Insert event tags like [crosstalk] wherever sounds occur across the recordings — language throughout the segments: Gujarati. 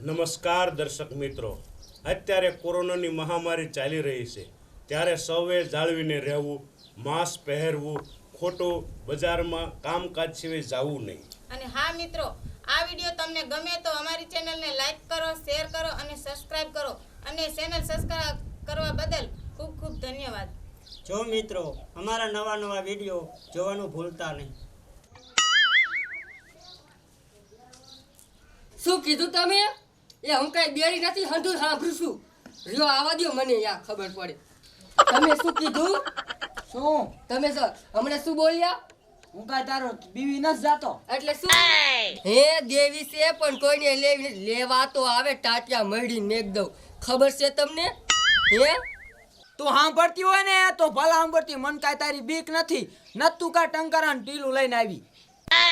નમસ્કાર દર્શક મિત્રો. અત્યારે કોરોનાની મહામારી ચાલી રહી છે. ત્યારે સૌએ જાળવીને રહેવું માસ્ક પહેરવું ખોટું બજારમાં કામકાજ સિવાય જવું નહીં. અને હા મિત્રો આ વીડિયો તમને ગમે તો અમારી ચેનલને લાઈક કરો શેર કરો અને સબસ્ક્રાઇબ કરો. અને ચેનલ સબસ્ક્રાઇબ કરવા બદલ ખૂબ ખૂબ ધન્યવાદ. જો મિત્રો અમારા નવા નવા વીડિયો જોવાનું ભૂલતા નહીં. શું કીધું તમે? એ હું કઈ બેરી નથી હંધું સાંભળું છું. રહ્યો આવા દ્યો મને યા ખબર પડે. તમે શું કીધું? શું? તમે સર હમણાં શું બોલ્યા? હું કાંઈ તારો બીવી ન જાતો. એટલે શું? હે દેવી છે પણ કોઈને લેવી લેવા તો આવે ટાટિયા મળી મેક દઉં. ખબર છે તમને? હે? તું સાંભળતી હોય ને તો ભલા સાંભળતી મન કાંઈ તારી બીક નથી. ન તું કા ટંકારા ટીલું લઈને આવી.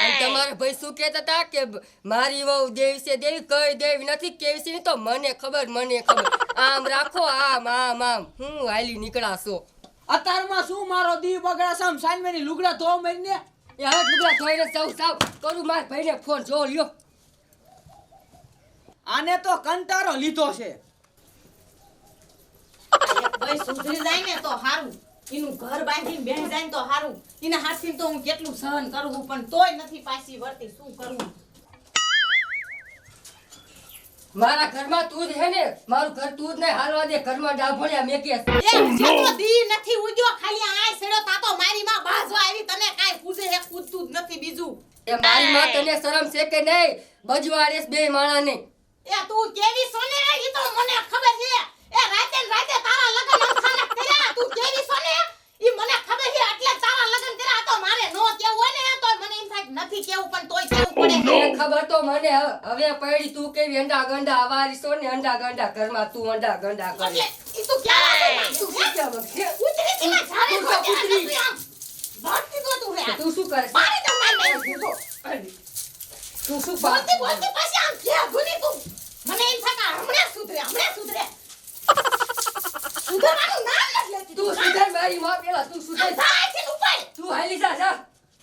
અને તમારા ભાઈ શું કહેતા હતા કે મારી વહુ દેવી છે દેવી કઈ દેવી નથી કેવી છે તો મને ખબર મને ખબર. આમ રાખો આમ આમ આમ. હું હાલી નીકળાશો. અત્યારમાં શું મારો દી બગડા સામ સાનમેની લુગડા ધો મરીને? એ હવે લુગડા ધોઈને સૌ સાવ કરું માર ભાઈને ફોન જો લ્યો. આને તો કંટારો લીધો છે. ભાઈ સુધરી જાય ને તો સારું એનું ઘર બાંધીને બેસી જાય તો સારું એના હાથથી તો હું કેટલું સહન કરું પણ તોય નથી પાછી વળતી શું કરવું મારા ઘરમાં તું જ હે ને મારું ઘર તું જ નહીં હાલવા દે ઘરમાં ડાભણ્યા મેકે એ દી નથી ઉગ્યો ખાલી આય સેડો તાતો મારી માં બાજવા આવી તને કાઈ પૂછે હે પૂછતું જ નથી બીજું. એ મારી માં તને શરમ છે કે નહીં? બજવાડેસ બે માણા ને એ તું કેવી સોને? એ તો મને ખબર છે. એ રાતે રાતે તારા લગન અમથાના કર્યા તું કેવી સોને. ઈ મને ખબર છે એટલે તારા લગન કર્યા તો મારે નો કેવું હોય ને તો મને એમ થાય નથી કેવું પણ તોય કેવું પડે. એ ખબર તો મને હવે હવે પડી તું કેવી અંડા ગંડા આવારી છો ને અંડા ગંડા ઘરમાં તું અંડા ગંડા કરે. ઈ તું ક્યાં તું શું કહેવા ઉતરી થી માં ઝાડે તો ઉતરી. નથી તો તું રે. તું શું કરે? મારી તો મારી તું શું બોલતી બોલતી પછી આમ કે ગુની તું મને એમ થાય કે હમણાં સુધરે હમણાં સુધરે સુધરવાનું નામ નથી લેતી તું સુધાર મારી માં પેલા તું સુધાર થાય છે ઉપર તું હાલી જા જા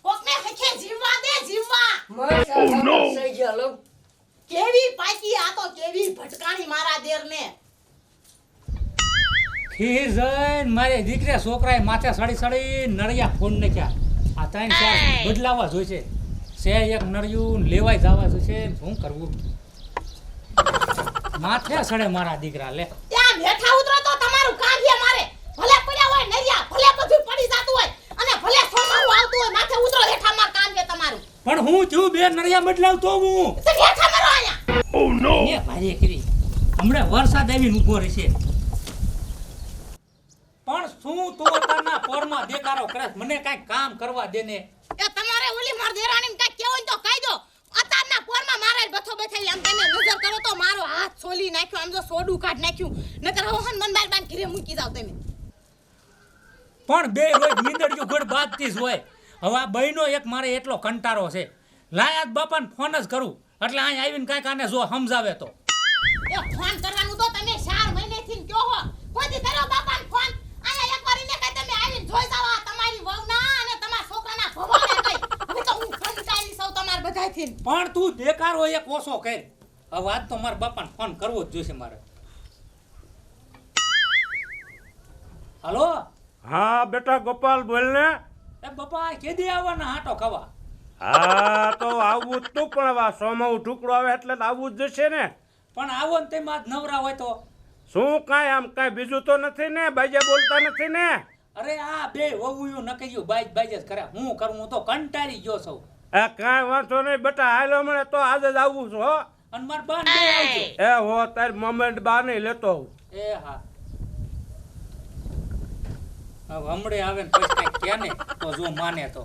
કોકને હખે જીવવા દે જીવવા મર જા સહી ગયા લો કેવી પાકી આ તો કેવી ભટકાણી મારા દેરને મારે દીકરા છોકરાએ માથે સડી સડી નળિયા ફોન નાખ્યા. આ ત્રણ ચાર બદલાવા જોઈશે. છે એક નળિયું લેવાય જવા જોઈશે. શું કરવું? માથે સડે મારા દીકરા લે. ત્યાં બેઠા ઉતરો તો તમારું કાઢીએ મારે. ભલે પડ્યા હોય નળિયા ભલે બધું પડી જાતું હોય અને ભલે સોમારું આવતું હોય માથે ઉતરો હેઠા માર કામ તમારું. પણ હું છું બે નળિયા બદલાવતો હું? હેઠા મારો આયા એ ભાઈ કરી. હમણાં વરસાદ આવીને ઊભો રહેશે. પણ શું તું અત્યારના પોરમાં દેખાડો? કરે મને કાંઈક કામ કરવા દે ને એ તમારે ઓલી માર દેરાણીને કાંઈક કહેવું હોય તો કહી દો. અતારના પોરમાં મારે બથો બથાઈ આમ તમે નજર કરો તો મારો હાથ છોલી નાખ્યો આમ જો સોડું કાઢ નાખ્યું. નકર હોહન મન બાર બાર ઘરે મૂકી જાવ તમે. પણ બે રોજ નીંદડ્યું ગોળ બાંધતી જ હોય. હવે આ બહેનો એક મારે એટલો કંટારો છે. લાયાત બાપાને ફોન જ કરું. એટલે અહીં આવીને કાંઈક આને જો સમજાવે તો. એ ફોન કરવાનું તો તમે ચાર મહિનેથી કયો હો. કોઈથી કર્યો બાપાને ફોન આયા એક વાર એને કઈ તમે આવીને જોઈ જાવ આ તમારી વહુના અને તમારા છોકરાના ભવાને કઈ. હવે તો હું કંટાળી સૌ તમાર બધાથી પણ તું દેકારો એક ઓછો કર હવે વાત તો મારા બાપાને ફોન કરવો જ જોઈશે મારે. હાલો? હા બેટા ગોપાલ બોલ ને. એ બાપા કેદી આવવાના હાટો ખાવા? હા તો આવું જ તું પણ આ સોમાવું ટુકડો આવે એટલે તો આવું જ જશે ને. પણ આવો ને તેમાં જ નવરા હોય તો? શું કાંઈ આમ કાંઈ બીજું તો નથી ને? બાજે બોલતા નથી ને? અરે આ બે વહુયું નકયું બાઈજ બાઈજ જ કરે. હું કરું હું તો કંટાળી ગયો સૌ એ કાંઈ વાંધો નહીં બેટા હાલો મને તો આજે જ આવું છું હો. અને માર બાન બે આવજો. એ હો તાર મોમેન્ટ બા નહીં લેતો હું એ હા. હવે હમણે આવે ને પછી કાંઈક કહે ને તો જો માને તો.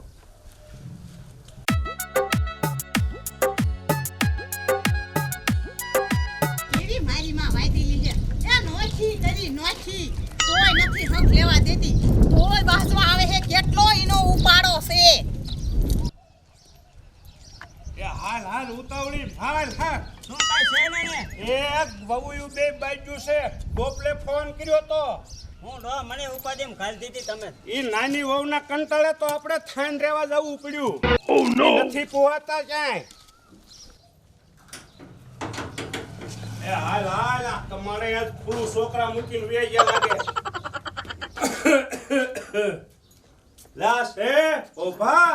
કેવી મારી માં વાયદી લીધે. એ નોખી કરી નોખી. તોય નથી હક લેવા દેતી. તોય બાજવા આવે છે. કેટલો એનો ઉપાડો છે. એ હાલ હાલ ઉતાવળી હાલ હાલ. શું છે ને ને? એક વહુયું બે બાજુ છે. બોપલે ફોન કર્યો તો. હું નો મને ઉપાધિમાં ઘાલ દીધી તમે. ઈ નાની વહુના કંટાળે તો આપણે થાન રેવા જવું પડ્યું. ઈ નથી પોહાતા ક્યાંય. એ હાલ હાલ તમારે ફૂલું છોકરા મૂકીને વે ગયા લાગે. એ ઓભા.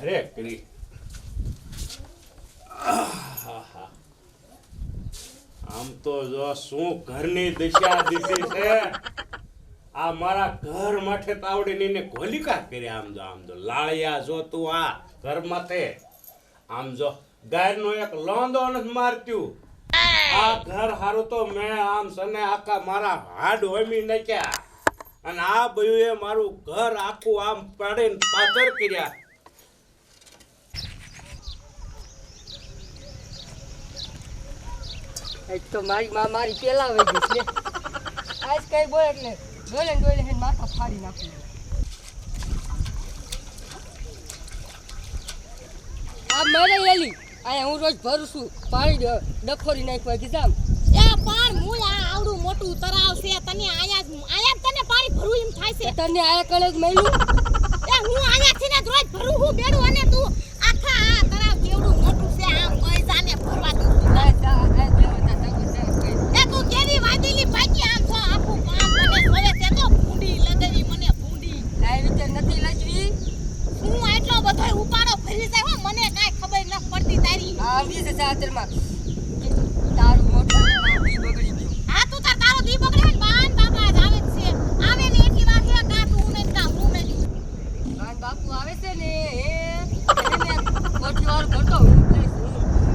અરે કરી આમ તો જો શું ઘરની દિશા દીધી છે? આ મારા ઘર માટે તાવડીને ને ગોલિકા કરી આમ જો આમ જો. લાળિયા જો તું આ ઘર માથે. આમ જો ગાયનો એક લોંદો નથી મારત્યું આ ઘર હારું તો મેં આમ સને આખા મારા હાડ હોમી નાખ્યા. અને આ બયુએ મારું ઘર આખું આમ પાડીને પાછળ કર્યા. તો મારી માં મારી પેલા વહી ગઈ છે. આજ કઈ બોલે એટલે ડોલે ડોલે હે માથા ફાડી નાખી. આ મારે એલી. અહીંયા હું રોજ ભરું છું પાણી ડખોરી નાખવા કીધામ એ પણ મૂળ આ આવડું મોટું તરાવ છે તને આયા આયા તને પાણી ભરું એમ થાય છે. તને આયા કળે મળ્યું. એ હું આયાથી ને રોજ ભરું હું બેડું અને તું આખા આ તરાવ કેવડું મોટું છે આમ કઈ જાને ભરવા દઉં. આ આ એ તું કેવી વાદેલી પાકી આમ છો આખું કામ મને સોવે તે તો ભૂંડી લગાવી મને ભૂંડી. આ રીતે નથી લજવી હું બધો ઉપાડો ફરી મને કાંઈ ખબર ન પડતી તારી. આવી છે સાતરમાં તારું મોટું બગડી ગયું હા તું તાર તારો દી બગડે ને બાન બાપા જ આવે જ છે આવે ને એથી વાર હે કા તું ને કા હું ને માન બાપુ આવે છે ને એ એને કોઠીવાર ભરતો હું લઈશ હું.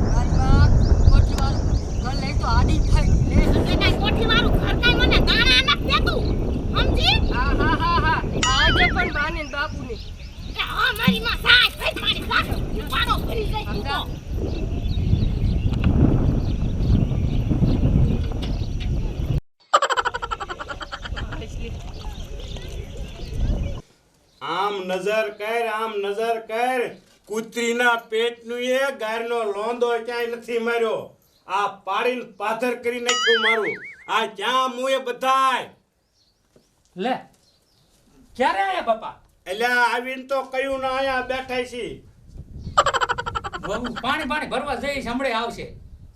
મારી માં કોઠીવાર ઘર લઈ તો આડી થઈ ગઈ લે એટલે કાંઈ કોઠી વાળું ઘર કાંઈ મને દાણા નથી દેતું સમજી હા હા હા હા આજે પણ માને ને બાપુને એ હા મારી માં સાય ફઈ મારી સાય ઉપાડો ફરી જાય તું તો આમ નજર કર આમ નજર કર કૂતરીના પેટનું એ ગાયનો લોંદો ક્યાંય નથી માર્યો. આ પાડીને પાથર કરી નાખ્યું મારું. આ ક્યાં મુએ બધાય? લે ક્યારે આયા બાપા? એટલે આવીને તો કયું ના આયા બેઠા છી. વહુ પાણી પાણી ભરવા જઈ સાંભળે આવશે.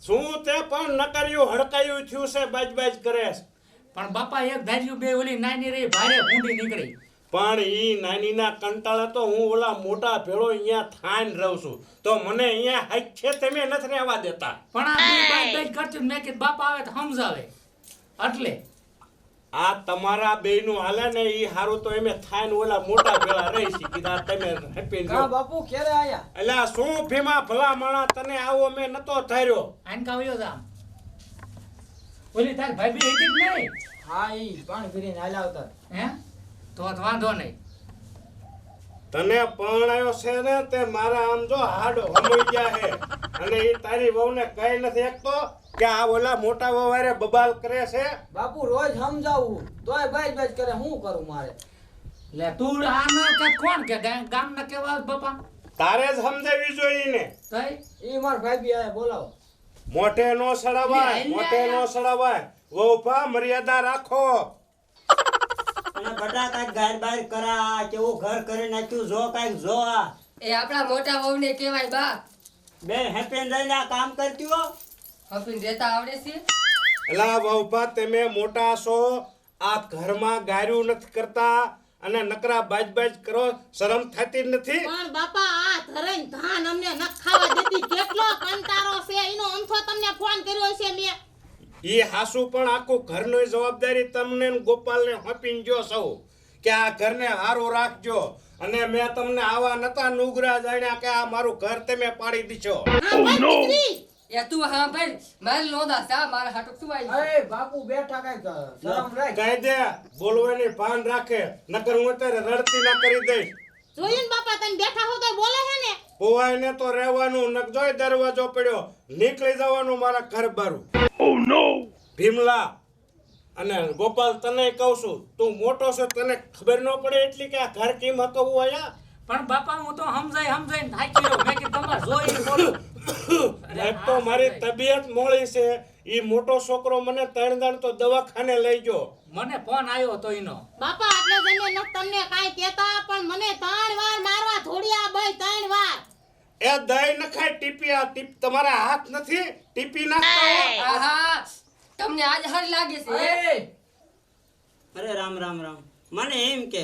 શું તે પણ ન કર્યું હડકાયું થયું છે બાજ બાજ કરે પણ બાપા એક ધાર્યું બે ઓલી નાની રહી ભારે ભૂંડી નીકળી. પણ એ નાનીના કંટાળા તો હું ઓલા મોટા ભેળો અહીંયા થાન રહું છું. તો મને અહીંયા હાઈખે તમે નથી રહેવા દેતા. પણ આ બે બાઈ બાજ કરતી મેં કે બાપ આવે તો સમજાવે. એટલે. આ તમારા બેયનું હાલે ને ઈ હારું તો એમે થાન ઓલા મોટા ભેળા રહી છે. કીધા તમે હેપી કા બાપુ ક્યારે આયા? એટલે શું ભીમા ભલા માણા તને આવો મે નતો ધાર્યો. આન કાવ્યો જામ? ઓલી તાર ભાઈ બી હતી જ નહીં? હા ઈ પાણી ભરીને હાલ્યા આવતા. હે? તો તો વાંધો નહીં. તને પરણાયો છે ને તે મારા આમ જો હાડો હમી ગયા છે. અને એ તારી વહુને કઈ નથી એકતો કે આ ઓલા મોટા વવારે બબાલ કરે છે? બાપુ રોજ સમજાવું. તોય બાજ બાજ કરે હું કરું મારે? લે તું આ ન કે કોણ કે? ગામ ના કેવા બાપા? તારે જ સમજાવી જોઈએ ને તઈ? એ માર ભાઈ બી આયા બોલાવો. મોઢે નો સડાવાય. મોઢે નો સડાવાય વહુભા મર્યાદા રાખો. અને બધા કાંઈક બાર કરા કેવું ઘર કરી નાખ્યું જો કાંઈક જો આ. એ આપણા મોટા વહુને કહેવાય બા. બે હેપીન રહીને આ કામ કરતી હો. હેપીન રહેતા આવડે છે? એલા વહુભા તમે મોટા છો આ ઘરમાં ગાર્યું નથી કરતા અને નકરા બાજ બાજ કરો શરમ થતી નથી? પણ બાપા આ ધરણ ધાન અમને ન ખાવા દેતી. કેટલો કંટારો છે એનો અંથો તમને ફોન કર્યો છે મેં. ઈ હાસુ પણ આખું ઘરની જવાબદારી તમને ને ગોપાલને હોપીને જો સૌ કે આ ઘરને હારું રાખજો. અને મેં તમને આવા નતા નુગરા જાણ્યા કે આ મારું ઘર તમે પાડી હા ભાઈ દીકરી! એ તું હા ભાઈ મારે લોંદા સા મારા હાટું શું આવી અરે બાપુ બેઠા કંઈક શરમ રાખ. કહી દે બોલવાની ભાન રાખે નકર હું અત્યારે રડતી ના કરી દઈશ. જોયું બાપા તને બેઠા હો તો બોલે છે ને. પોવાઈને તો રહેવાનું નકજોય દરવાજો પડ્યો. નીકળી જવાનું મારા ઘર બારું ભીમલા અને ગોપાલ તને કહું છું તું મોટો છે તને ખબર ન પડે એટલી કે આ ઘર કેમ હતો હું આયા પણ બાપા હું તો સમજાય સમજાય થાકી ગયો મેં કે તમારે જોઈ બોલો એક તો મારી તબિયત મોળી છે ઈ મોટો છોકરો મને ત્રણ દાણ તો દવાખાને લઈ ગયો. મને ફોન આવ્યો તો ઈનો બાપા એટલે જમે ન તમને કાઈ કહેતા પણ મને ત્રણ વાર મારવા થોડી આ ભાઈ ત્રણ એ દહીં નખાય ટીપી આ ટીપ તમારા હાથ નથી ટીપી નાખતા હો. આહા. તમને આજ હારી લાગે છે અરે. રામ રામ રામ. મને એમ કે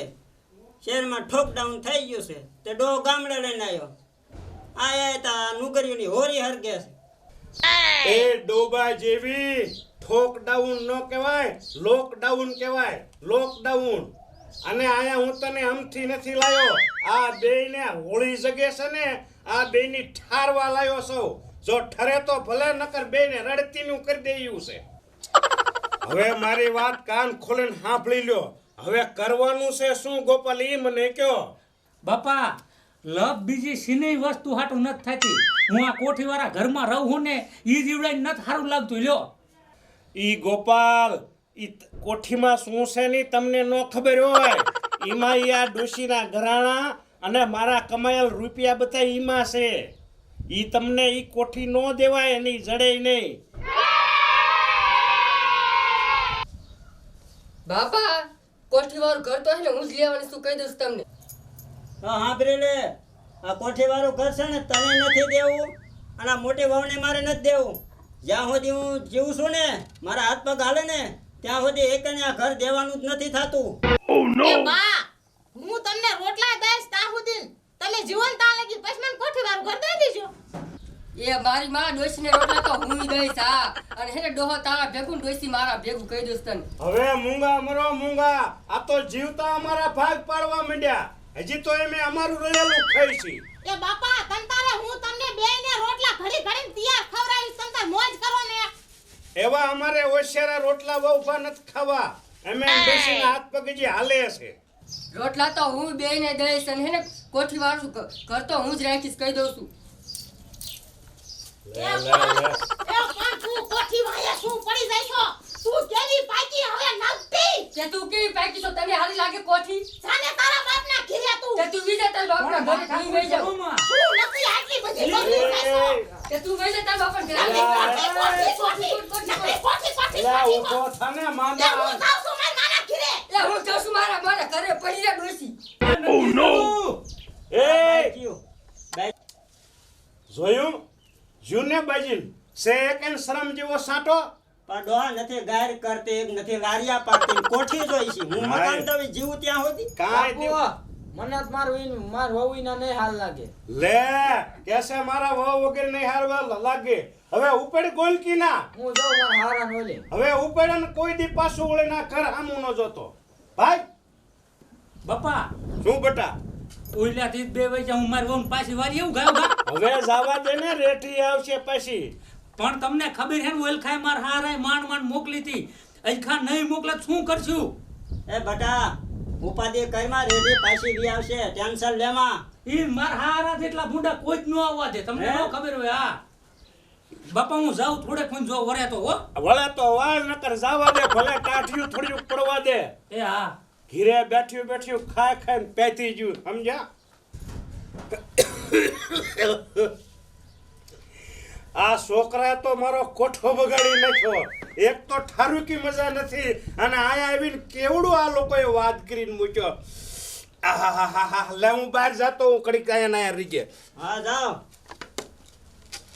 શહેરમાં ઠોકડાઉન થઈ ગયું છે તે ડો ગામડે લઈને આવ્યો. આયા તા નુગરીઓની હોરી હરગે છે. એ. ડોબા જેવી ઠોકડાઉન ન કહેવાય લોકડાઉન કહેવાય લોકડાઉન અને આયા હું તને હમથી નથી લાયો આ બેયને હોળી જગે છે ને આ બેની ઠારવા લાયો સૌ જો ઠરે તો ભલે નકર બેયને રડતીનું કરી દેયું છે. હવે મારી વાત કાન ખોલીને સાંભળી લ્યો. હવે કરવાનું છે શું ગોપાલ? ઈ મને કયો. બાપા લવ બીજી સિનેય વસ્તુ હાટું નથી થતી. હું આ કોઠીવાળા ઘરમાં રહું હું ને ઈ જીવડાઈ નથી સારું લાગતું લ્યો. ઈ ગોપાલ ઈ કોઠીમાં શું છે ની તમને ન ખબર હોય. એમાં ઈ આ ડોશીના ઘરાણા અને મારા કમાયેલ રૂપિયા બધા ઈમાં છે. ઈ તમને ઈ કોઠી ન દેવાય એની જડે નહીં. બાપા કોઠી વાળું ઘર તો હે ને હું જ લેવાની શું કહી દઉં તમને. હા સાંભળી લે આ કોઠી વાળું ઘર છે ને તને નથી દેવું અને આ મોટી વહુને મારે નથી દેવું. જ્યાં સુધી હું જીવું છું ને મારા હાથ પગ હાલે ને ત્યાં સુધી એકને આ ઘર દેવાનું જ નથી થતું. એ બા હું તમને રોટલા દઈશ તા સુધી. તમે જીવન તા લગી પછી મને કોઠી વાળું ઘર દઈ દેજો. એ મારી માં ડોસીને રોટલા તો હું દઈશ હા. અને હે ડોહો તારા ભેગું ને ડોસી મારા ભેગું કહી દઈશ તને. હવે મૂંગા મરો મૂંગા. આ તો જીવતા અમારા ભાગ પાડવા માંડ્યા. હજી તો એમે અમારું રહેલું ખાઈ છે. એ બાપા તંતારે હું તમને બેયને રોટલા ઘડી ઘડીને તૈયાર ખવડાવીશ તંતાર મોજ કરો ને. એવા અમારે ઓશિયારા રોટલા બહુ ઊભા નથી ખાવા. અમે બેસીને હાથ પગ હાલે છે. રોટલા તો હું બે ને દઈશ અને ને કોઠી વાળું ઘર તો હું જ રાખીશ કહી દઉં છું. [laughs] તું કોઠી વાયા શું પડી જાય છો? તું. હું જાઉં મારા મારા ઘરે પડી જા ડોસી ઓ નો એ જોયું? જૂને બાજીન એક એન શરમ જેવો સાટો? પણ ડોહા નથી ગાયર કરતી નથી લારિયા પાડતી કોઠી જોઈ છે. હું મકાન દવી જીવું ત્યાં હોતી કાંઈ મને જ મારું ઈન- માર વહુઈના નહીં હાલ લાગે. લે કેસે મારા વહુ વગેરે નહીં હારવા લાગે. હવે ઉપેડ ગોલકી ના હું જો મારા હારા નોલે હવે ઉપેડ ને કોઈ દી પાછું ઓળે ના ઘર આમું ન જોતો. ભાઈ? બાપા. શું બટા? ઓઈલાથી બે વઈ હું મારી વહુને પાછી વારી એવું ગાયું હવે જવા દે ને રેટી આવશે પછી. પણ તમને ખબર હે ને ઓઇલ ખાય માર હારાય માંડ માંડ મોકલી હતી. અજખા નહીં મોકલે શું કરશું? એ બટા ઉપાધિ કરમાં રેડી પાછી વી આવશે ટેન્શન લેમાં ઈ માર હારા જેટલા ભૂંડા કોઈ જ ન આવવા દે. તમને ન ખબર હોય હા. બાપા હું જાઉં થોડેક મને જો વરે તો હો. વળે તો વાળ નકર જાવા દે ભલે કાઠિયું થોડીયું પડવા દે. એ હા. ઘીરે બેઠ્યું બેઠ્યું ખાય ખાઈને પેતી ગયું સમજ્યા? આ છોકરા તો મારો કોઠો બગાડી નાખ્યો. એક તો ઠારુકી મજા નથી અને આયા આવીને કેવડું આ લોકોએ વાત કરીને મૂક્યો. હા લે હું બહાર જાતો હું કડીક આયા ના રીગે હા જાઓ.